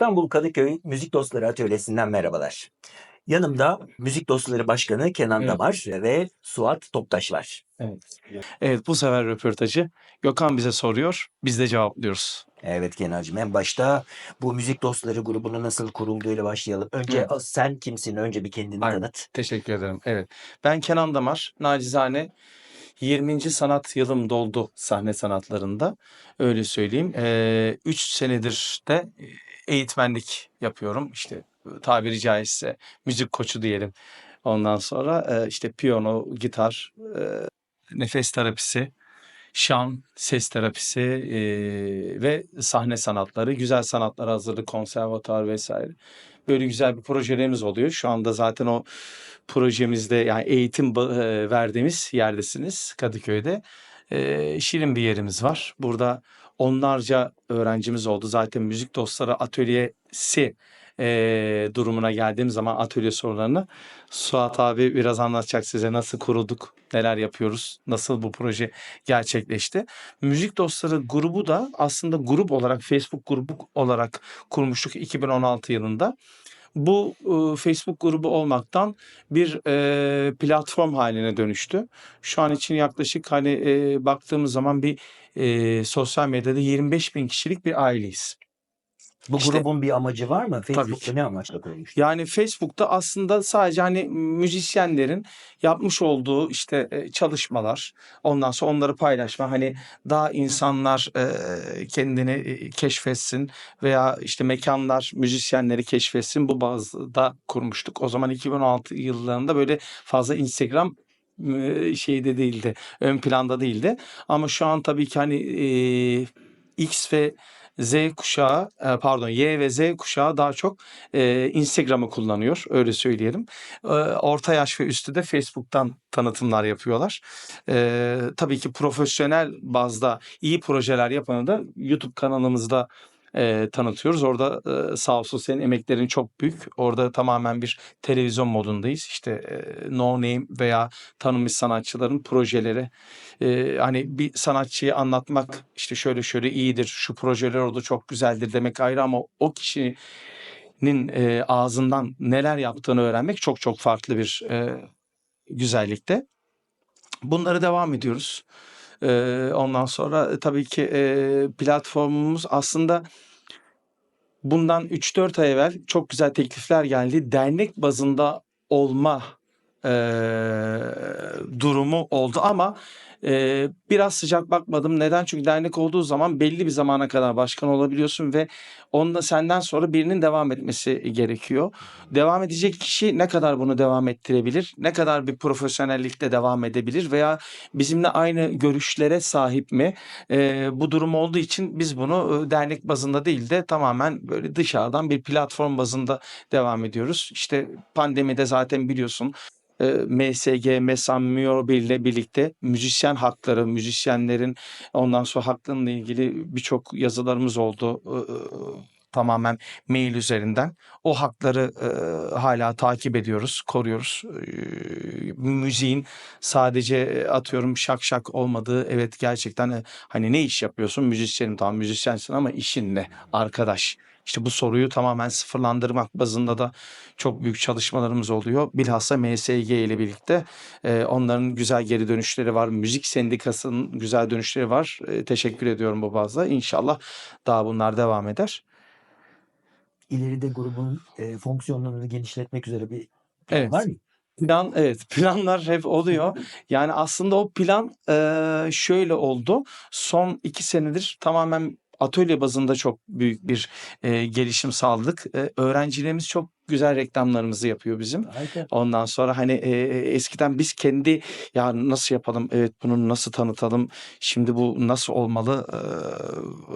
İstanbul Kadıköy Müzik Dostları Atölyesi'nden merhabalar. Yanımda Müzik Dostları Başkanı Kenan Evet. Damar ve Suat Toptaş var. Evet bu sefer röportajı Gökhan bize soruyor. Biz de cevaplıyoruz. Evet Kenan'cığım en başta bu Müzik Dostları grubunu nasıl kurulduğuyla başlayalım. Önce Evet. a- sen kimsin? Önce bir kendini Aynen. tanıt. Teşekkür ederim. Evet. Ben Kenan Damar. Nacizane 20. sanat yılım doldu sahne sanatlarında. Öyle söyleyeyim. 3 senedir de eğitmenlik yapıyorum. İşte tabiri caizse müzik koçu diyelim. Ondan sonra işte piyano, gitar, nefes terapisi, şan, ses terapisi ve sahne sanatları, güzel sanatlar hazırlık, konservatuar vesaire. Böyle güzel bir projelerimiz oluyor. Şu anda zaten o projemizde yani eğitim verdiğimiz yerdesiniz Kadıköy'de. Şirin bir yerimiz var. Burada onlarca öğrencimiz oldu. Zaten Müzik Dostları Atölyesi e, durumuna geldiğim zaman atölye sorularını Suat abi biraz anlatacak size nasıl kurulduk, neler yapıyoruz, nasıl bu proje gerçekleşti. Müzik Dostları grubu da aslında grup olarak Facebook grubu olarak kurmuştuk 2016 yılında. Bu e, Facebook grubu olmaktan bir e, platform haline dönüştü. Şu an için yaklaşık hani e, baktığımız zaman bir e, sosyal medyada 25 bin kişilik bir aileyiz. Bu İşte- grubun bir amacı var mı? Facebook'ta ne amaçla kurulmuş? Yani Facebook'ta aslında sadece hani müzisyenlerin yapmış olduğu işte e, çalışmalar, ondan sonra onları paylaşma, hani daha insanlar e, kendini e, keşfetsin veya işte mekanlar müzisyenleri keşfetsin bu bazda kurmuştuk. O zaman 2016 yıllarında böyle fazla Instagram şeyde değildi, ön planda değildi. Ama şu an tabii ki hani e, X ve Z kuşağı e, pardon Y ve Z kuşağı daha çok e, Instagram'ı kullanıyor öyle söyleyelim. E, orta yaş ve üstü de Facebook'tan tanıtımlar yapıyorlar. E, tabii ki profesyonel bazda iyi projeler yapanı da YouTube kanalımızda e, tanıtıyoruz. Orada e, sağ olsun senin emeklerin çok büyük. Orada tamamen bir televizyon modundayız. İşte e, no name veya tanınmış sanatçıların projeleri e, hani bir sanatçıyı anlatmak işte şöyle şöyle iyidir, şu projeler orada çok güzeldir demek ayrı ama o kişinin e, ağzından neler yaptığını öğrenmek çok çok farklı bir e, güzellikte. Bunları devam ediyoruz. E, ondan sonra e, tabii ki e, platformumuz aslında bundan 3-4 ay evvel çok güzel teklifler geldi. Dernek bazında olma e, durumu oldu ama e, biraz sıcak bakmadım. Neden? Çünkü dernek olduğu zaman belli bir zamana kadar başkan olabiliyorsun ve onunla senden sonra birinin devam etmesi gerekiyor. Devam edecek kişi ne kadar bunu devam ettirebilir? Ne kadar bir profesyonellikte devam edebilir veya bizimle aynı görüşlere sahip mi? E, bu durum olduğu için biz bunu e, dernek bazında değil de tamamen böyle dışarıdan bir platform bazında devam ediyoruz. İşte pandemide zaten biliyorsun MSG, MESAM, MIOB ile birlikte müzisyen hakları, müzisyenlerin ondan sonra haklarıyla ilgili birçok yazılarımız oldu. tamamen mail üzerinden. O hakları e, hala takip ediyoruz, koruyoruz. E, müziğin sadece atıyorum şak şak olmadığı evet gerçekten e, hani ne iş yapıyorsun? Müzisyenim tamam müzisyensin ama işin ne? Arkadaş. İşte bu soruyu tamamen sıfırlandırmak bazında da çok büyük çalışmalarımız oluyor. Bilhassa MSG ile birlikte e, onların güzel geri dönüşleri var. Müzik sendikasının güzel dönüşleri var. E, teşekkür ediyorum bu bazda. İnşallah daha bunlar devam eder. İleride grubun e, fonksiyonlarını genişletmek üzere bir plan Evet. var mı? Plan evet planlar hep oluyor. Yani aslında o plan eee, şöyle oldu. Son iki senedir tamamen atölye bazında çok büyük bir eee, gelişim sağladık. Eee, öğrencilerimiz çok güzel reklamlarımızı yapıyor bizim. Harika. Ondan sonra hani e, eskiden biz kendi ya nasıl yapalım evet bunu nasıl tanıtalım şimdi bu nasıl olmalı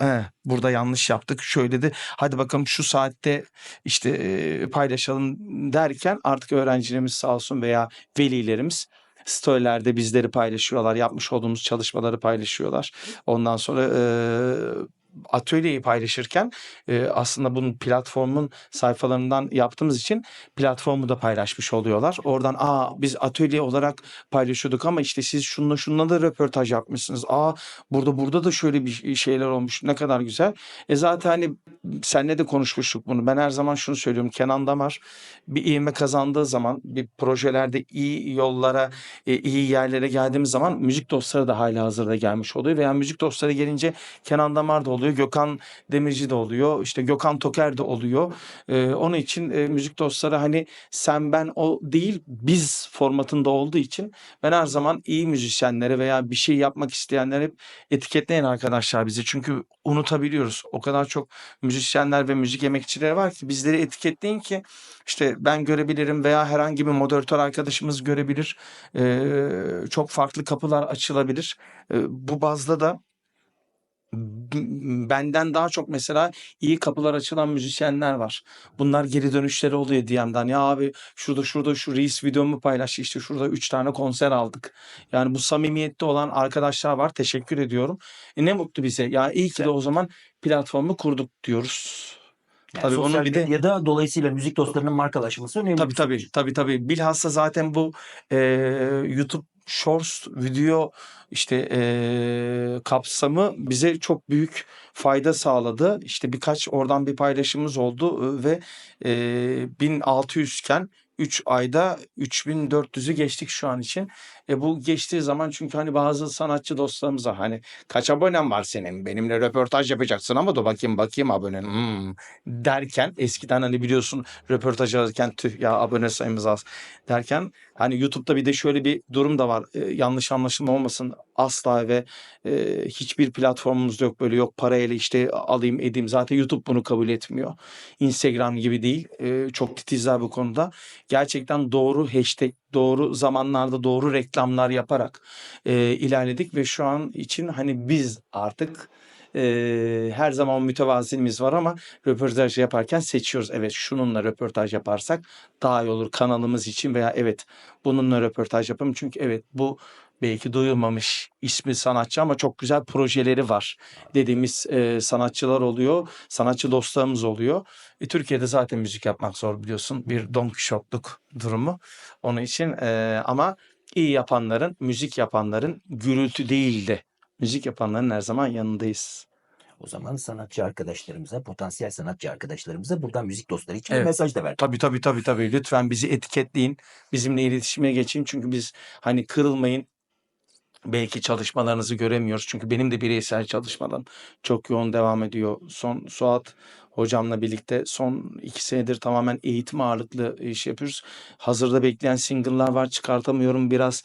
Eee, he, burada yanlış yaptık şöyle de hadi bakalım şu saatte işte e, paylaşalım derken artık öğrencilerimiz sağ olsun veya velilerimiz storylerde bizleri paylaşıyorlar yapmış olduğumuz çalışmaları paylaşıyorlar ondan sonra e, atölyeyi paylaşırken e, aslında bunun platformun sayfalarından yaptığımız için platformu da paylaşmış oluyorlar. Oradan aa biz atölye olarak paylaşıyorduk ama işte siz şununla şununla da röportaj yapmışsınız. Aa burada burada da şöyle bir şeyler olmuş. Ne kadar güzel. E zaten hani senle de konuşmuştuk bunu. Ben her zaman şunu söylüyorum. Kenan Damar bir ivme kazandığı zaman bir projelerde iyi yollara, e, iyi yerlere geldiğimiz zaman müzik dostları da hala hazırda gelmiş oluyor. Veya müzik dostları gelince Kenan Damar da oluyor, Gökhan Demirci de oluyor, işte Gökhan Toker de oluyor. E, onun için e, müzik dostları hani sen ben o değil biz formatında olduğu için ben her zaman iyi müzisyenlere veya bir şey yapmak isteyenlere hep etiketleyen arkadaşlar bizi. Çünkü unutabiliyoruz. O kadar çok müzisyenler ve müzik emekçileri var ki bizleri etiketleyin ki işte ben görebilirim veya herhangi bir moderatör arkadaşımız görebilir. Ee, çok farklı kapılar açılabilir. Ee, bu bazda da benden daha çok mesela iyi kapılar açılan müzisyenler var. Bunlar geri dönüşleri oluyor DM'den. Ya abi şurada şurada şu Reels videomu paylaştı işte şurada 3 tane konser aldık. Yani bu samimiyette olan arkadaşlar var. Teşekkür ediyorum. E ne mutlu bize. Ya iyi ki de o zaman platformu kurduk diyoruz. Yani Tabii sosyal onun bir de medyada dolayısıyla müzik dostlarının markalaşması önemli. Tabii tabii tabii tabii. Bilhassa zaten bu eee, YouTube Shorts video işte eee, kapsamı bize çok büyük fayda sağladı. İşte birkaç oradan bir paylaşımımız oldu e, ve eee 1600 iken 3 ayda 3400'ü geçtik şu an için. E bu geçtiği zaman çünkü hani bazı sanatçı dostlarımız var. Hani kaç abonen var senin? Benimle röportaj yapacaksın ama da bakayım bakayım abonen. Hmm. derken eskiden hani biliyorsun röportaj alırken tüh ya abone sayımız az derken hani YouTube'da bir de şöyle bir durum da var. E, yanlış anlaşılma olmasın asla ve e, hiçbir platformumuz yok böyle yok parayla işte alayım edeyim. Zaten YouTube bunu kabul etmiyor. Instagram gibi değil. E, çok titizler bu konuda. Gerçekten doğru hashtag, doğru zamanlarda doğru reklamlar yaparak e, ilerledik ve şu an için hani biz artık e, her zaman mütevaziliğimiz var ama röportaj yaparken seçiyoruz. Evet şununla röportaj yaparsak daha iyi olur kanalımız için veya evet bununla röportaj yapalım. Çünkü evet bu belki duyulmamış ismi sanatçı ama çok güzel projeleri var dediğimiz e, sanatçılar oluyor. Sanatçı dostlarımız oluyor. E, Türkiye'de zaten müzik yapmak zor biliyorsun. Bir Don Quixote'luk durumu. Onun için e, ama iyi yapanların, müzik yapanların gürültü değil de müzik yapanların her zaman yanındayız. O zaman sanatçı arkadaşlarımıza, potansiyel sanatçı arkadaşlarımıza buradan müzik dostları için bir Evet. mesaj da ver. Tabii tabii tabii tabii. Lütfen bizi etiketleyin. Bizimle iletişime geçin. Çünkü biz hani kırılmayın. Belki çalışmalarınızı göremiyoruz. Çünkü benim de bireysel çalışmalarım çok yoğun devam ediyor. Son Suat hocamla birlikte son iki senedir tamamen eğitim ağırlıklı iş yapıyoruz. Hazırda bekleyen single'lar var. Çıkartamıyorum biraz.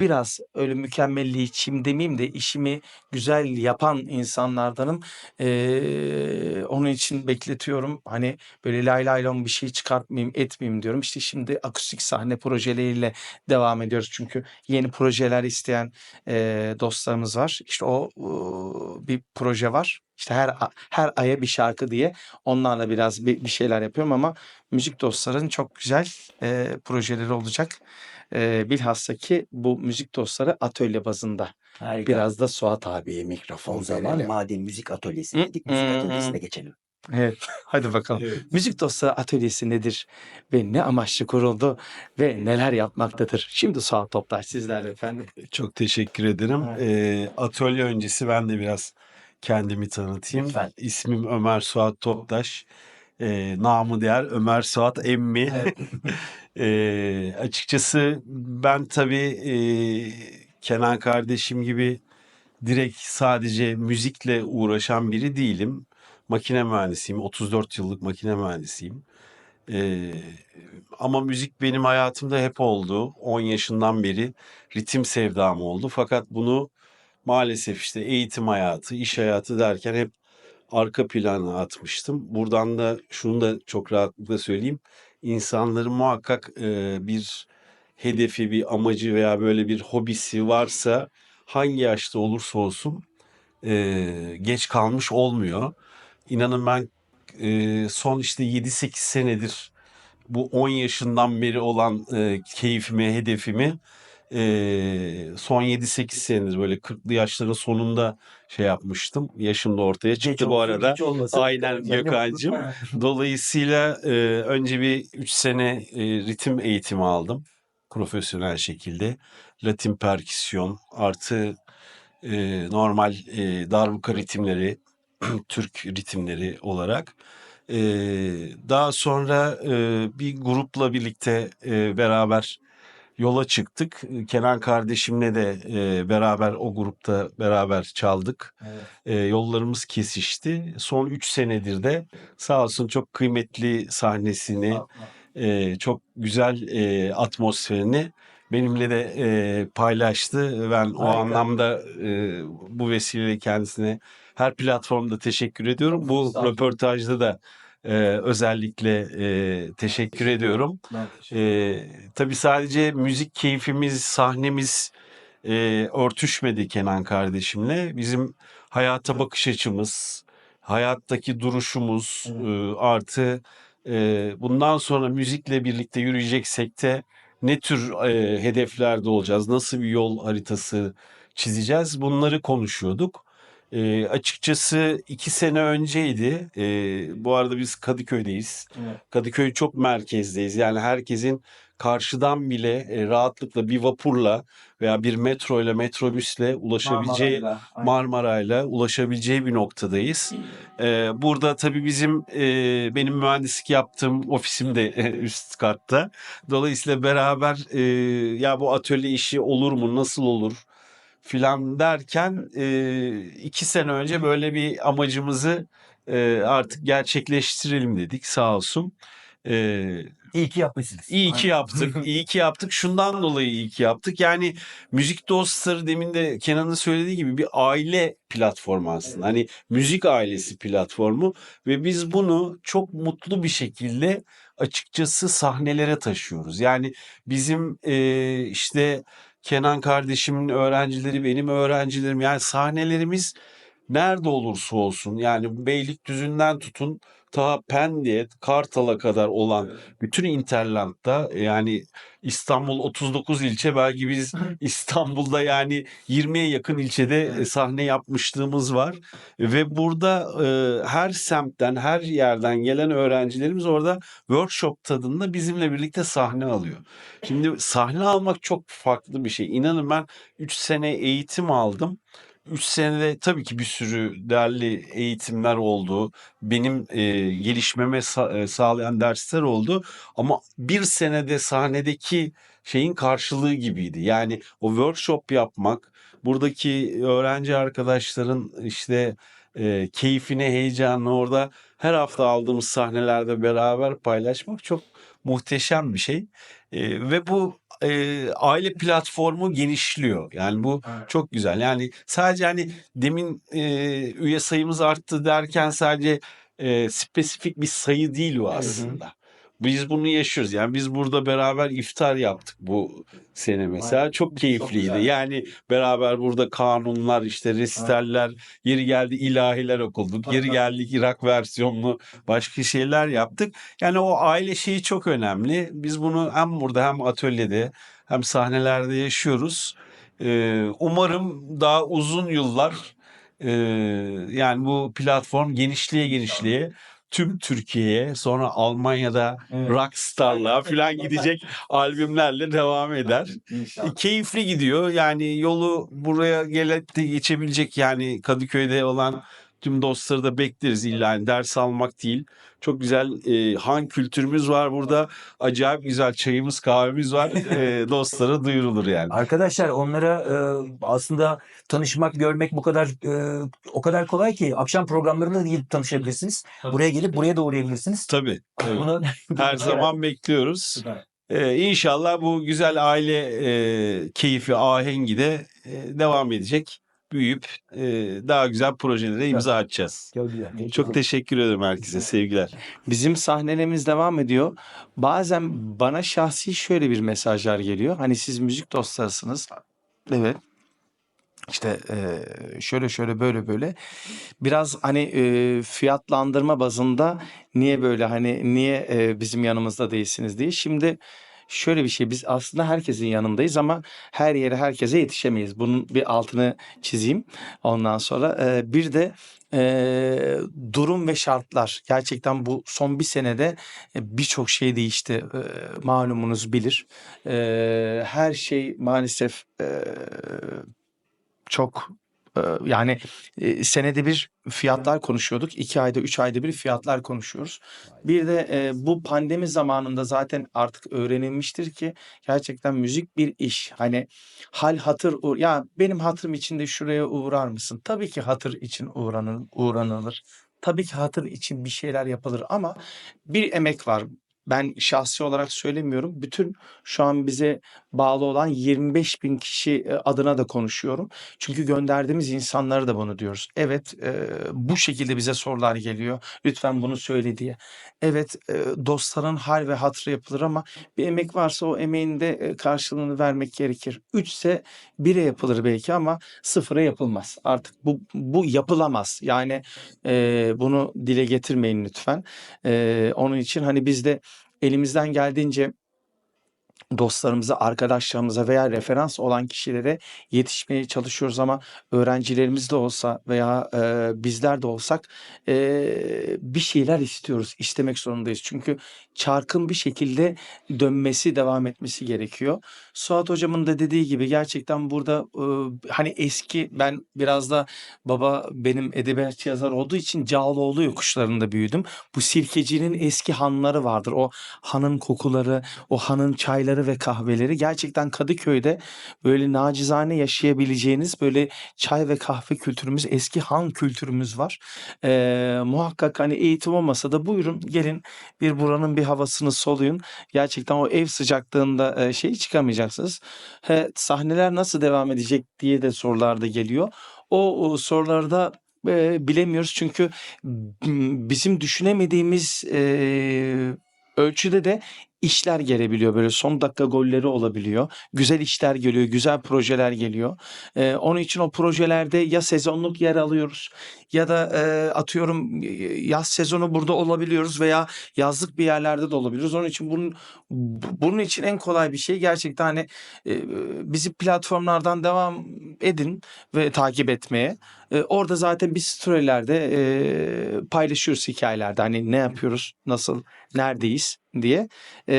Biraz öyle mükemmelliyetçiyim demeyeyim de işimi güzel yapan insanlardanım. Ee, onun için bekletiyorum. Hani böyle lay lay lom bir şey çıkartmayayım etmeyeyim diyorum. İşte şimdi akustik sahne projeleriyle devam ediyoruz. Çünkü yeni projeler isteyen eee, dostlarımız var. İşte o uuu, bir proje var. İşte her her aya bir şarkı diye onlarla biraz bir, bir şeyler yapıyorum ama müzik dostların çok güzel eee, projeleri olacak. Eee bilhassa ki bu müzik dostları atölye bazında. Harika. Biraz da Suat abiye mikrofon o zaman verelim. madem müzik atölyesi Hı, dedik, müzik hı, atölyesine geçelim. Evet, hadi bakalım. Müzik Dostları Atölyesi nedir ve ne amaçlı kuruldu ve neler yapmaktadır? Şimdi Suat Toptaş sizlerle efendim. Çok teşekkür ederim. Evet. Ee, atölye öncesi ben de biraz kendimi tanıtayım. Lütfen. İsmim Ömer Suat Toptaş. Ee, namı değer Ömer Suat Emmi. Ee, açıkçası ben tabii e, Kenan kardeşim gibi direkt sadece müzikle uğraşan biri değilim. Makine mühendisiyim. 34 yıllık makine mühendisiyim. Ee, ama müzik benim hayatımda hep oldu. 10 yaşından beri ritim sevdam oldu. Fakat bunu maalesef işte eğitim hayatı, iş hayatı derken hep arka plana atmıştım. Buradan da şunu da çok rahatlıkla söyleyeyim. İnsanların muhakkak e, bir hedefi, bir amacı veya böyle bir hobisi varsa hangi yaşta olursa olsun e, geç kalmış olmuyor. İnanın ben e, son işte 7-8 senedir bu 10 yaşından beri olan e, keyfimi, hedefimi Son 7-8 senedir böyle 40'lı yaşların sonunda şey yapmıştım. Yaşım da ortaya çıktı Geç bu arada. Aynen Gökhan'cığım. Dolayısıyla e, önce bir 3 sene e, ritim eğitimi aldım. Profesyonel şekilde. Latin perküsyon artı e, normal e, darbuka ritimleri, Türk ritimleri olarak. E, daha sonra e, bir grupla birlikte e, beraber yola çıktık. Kenan kardeşimle de e, beraber o grupta beraber çaldık. E, yollarımız kesişti. Son 3 senedir de sağ olsun çok kıymetli sahnesini, e, çok güzel e, atmosferini benimle de e, paylaştı. Ben o anlamda e, bu vesileyle kendisine her platformda teşekkür ediyorum. Bu röportajda da e, özellikle e, teşekkür ediyorum. E, tabii sadece müzik keyfimiz, sahnemiz e, örtüşmedi Kenan kardeşimle. Bizim hayata bakış açımız, hayattaki duruşumuz e, artı e, bundan sonra müzikle birlikte yürüyeceksek de ne tür e, hedeflerde olacağız, nasıl bir yol haritası çizeceğiz bunları konuşuyorduk. E, açıkçası iki sene önceydi. E, bu arada biz Kadıköy'deyiz. Kadıköy çok merkezdeyiz. Yani herkesin karşıdan bile e, rahatlıkla bir vapurla veya bir metro ile metrobüsle ulaşabileceği Marmaray'la ulaşabileceği bir noktadayız. Ee, burada tabii bizim e, benim mühendislik yaptığım ofisim de e, üst katta. Dolayısıyla beraber e, ya bu atölye işi olur mu, nasıl olur filan derken e, iki sene önce böyle bir amacımızı e, artık gerçekleştirelim dedik sağ olsun. E, İyi ki yapmışsınız. İyi ki yaptık. iyi ki yaptık. Şundan dolayı iyi ki yaptık. Yani müzik dostları demin de Kenan'ın söylediği gibi bir aile platformu aslında. Hani müzik ailesi platformu ve biz bunu çok mutlu bir şekilde açıkçası sahnelere taşıyoruz. Yani bizim e, işte Kenan kardeşimin öğrencileri, benim öğrencilerim. Yani sahnelerimiz nerede olursa olsun yani Beylikdüzü'nden tutun ta Pendik'e, Kartal'a kadar olan bütün interlandda yani İstanbul 39 ilçe belki biz İstanbul'da yani 20'ye yakın ilçede e, sahne yapmışlığımız var ve burada e, her semtten her yerden gelen öğrencilerimiz orada workshop tadında bizimle birlikte sahne alıyor. Şimdi sahne almak çok farklı bir şey. İnanın ben 3 sene eğitim aldım. 3 senede tabii ki bir sürü değerli eğitimler oldu. Benim e, gelişmeme sa- sağlayan dersler oldu. Ama bir senede sahnedeki şeyin karşılığı gibiydi. Yani o workshop yapmak, buradaki öğrenci arkadaşların işte e, keyfini, heyecanını orada her hafta aldığımız sahnelerde beraber paylaşmak çok muhteşem bir şey. E, ve bu e, aile platformu genişliyor. Yani bu çok güzel. Yani sadece hani demin e, üye sayımız arttı derken sadece e, spesifik bir sayı değil o aslında. Biz bunu yaşıyoruz. Yani biz burada beraber iftar yaptık bu sene mesela. Aynen. Çok keyifliydi. güzel. yani beraber burada kanunlar, işte resitaller, yeri geldi ilahiler okuduk. Yeri Aynen. geldi Irak versiyonlu başka şeyler yaptık. Yani o aile şeyi çok önemli. Biz bunu hem burada hem atölyede hem sahnelerde yaşıyoruz. Ee, umarım daha uzun yıllar e, yani bu platform genişliğe genişliğe tüm Türkiye'ye sonra Almanya'da Evet. Rockstar'la falan gidecek albümlerle devam eder. E, Keyifli gidiyor. Yani yolu buraya gelip de geçebilecek yani Kadıköy'de olan tüm dostları da bekleriz illa yani ders almak değil. Çok güzel e, han kültürümüz var burada. Acayip güzel çayımız kahvemiz var. E, dostlara duyurulur yani. Arkadaşlar onlara e, aslında tanışmak, görmek bu kadar e, o kadar kolay ki akşam programlarında da gelip tanışabilirsiniz. Buraya gelip buraya da uğrayabilirsiniz. Tabii. tabii. Bunu Her zaman bekliyoruz. Ee, inşallah bu güzel aile e, keyfi, ahengi de e, devam edecek. Büyüyüp e, daha güzel projelere imza atacağız. Çok güzel. Çok teşekkür ederim herkese. Sevgiler. Bizim sahnelerimiz devam ediyor. Bazen bana şahsi şöyle bir mesajlar geliyor. Hani siz müzik dostlarısınız. Evet. İşte şöyle şöyle böyle böyle. Biraz hani fiyatlandırma bazında niye böyle hani niye bizim yanımızda değilsiniz diye. Şimdi şöyle bir şey biz aslında herkesin yanındayız ama her yere herkese yetişemeyiz. Bunun bir altını çizeyim. Ondan sonra e, bir de e, durum ve şartlar gerçekten bu son bir senede e, birçok şey değişti. E, malumunuz bilir. E, her şey maalesef e, çok yani e, senede bir fiyatlar konuşuyorduk. iki ayda, üç ayda bir fiyatlar konuşuyoruz. Bir de e, bu pandemi zamanında zaten artık öğrenilmiştir ki gerçekten müzik bir iş. Hani hal hatır ya benim hatırım için de şuraya uğrar mısın? Tabii ki hatır için uğranır, uğranılır. Tabii ki hatır için bir şeyler yapılır ama bir emek var. Ben şahsi olarak söylemiyorum. Bütün şu an bize bağlı olan 25 bin kişi e, adına da konuşuyorum. Çünkü gönderdiğimiz insanlara da bunu diyoruz. Evet e, bu şekilde bize sorular geliyor. Lütfen bunu söyle diye. Evet e, dostların hal ve hatırı yapılır ama bir emek varsa o emeğin de e, karşılığını vermek gerekir. Üçse bire yapılır belki ama sıfıra yapılmaz. Artık bu bu yapılamaz. Yani e, bunu dile getirmeyin lütfen. E, onun için hani biz de elimizden geldiğince dostlarımıza, arkadaşlarımıza veya referans olan kişilere yetişmeye çalışıyoruz ama öğrencilerimiz de olsa veya e, bizler de olsak e, bir şeyler istiyoruz, istemek zorundayız. Çünkü çarkın bir şekilde dönmesi, devam etmesi gerekiyor. Suat hocamın da dediği gibi gerçekten burada e, hani eski ben biraz da baba benim edebiyatçı yazar olduğu için Cağaloğlu yokuşlarında büyüdüm. Bu Sirkeci'nin eski hanları vardır. O hanın kokuları, o hanın çayları ve kahveleri gerçekten Kadıköy'de böyle nacizane yaşayabileceğiniz böyle çay ve kahve kültürümüz, eski han kültürümüz var. Ee, muhakkak hani eğitim olmasa da buyurun gelin bir buranın bir havasını soluyun. Gerçekten o ev sıcaklığında e, şey çıkamayacaksınız. He, sahneler nasıl devam edecek diye de sorular da geliyor. O, o sorularda e, bilemiyoruz çünkü bizim düşünemediğimiz e, ölçüde de işler gelebiliyor. Böyle son dakika golleri olabiliyor. Güzel işler geliyor, güzel projeler geliyor. Ee, onun için o projelerde ya sezonluk yer alıyoruz ya da e, atıyorum e, yaz sezonu burada olabiliyoruz veya yazlık bir yerlerde de olabiliyoruz. Onun için bunun bu- bunun için en kolay bir şey gerçekten hani e, bizi platformlardan devam edin ve takip etmeye. E, orada zaten biz storylerde e, paylaşıyoruz hikayelerde. Hani ne yapıyoruz, nasıl, neredeyiz diye. E,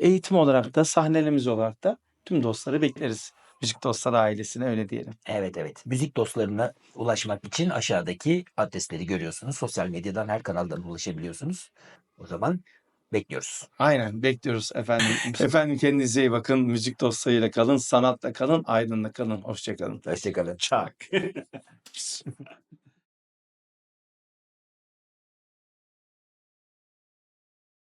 eğitim olarak da sahnelerimiz olarak da tüm dostları bekleriz. Müzik dostları ailesine öyle diyelim. Evet evet. Müzik dostlarına ulaşmak için aşağıdaki adresleri görüyorsunuz. Sosyal medyadan her kanaldan ulaşabiliyorsunuz. O zaman bekliyoruz. Aynen bekliyoruz efendim. efendim kendinize iyi bakın. Müzik dostlarıyla kalın, sanatla kalın, aydınla kalın. Hoşçakalın. Hoşçakalın. Çak.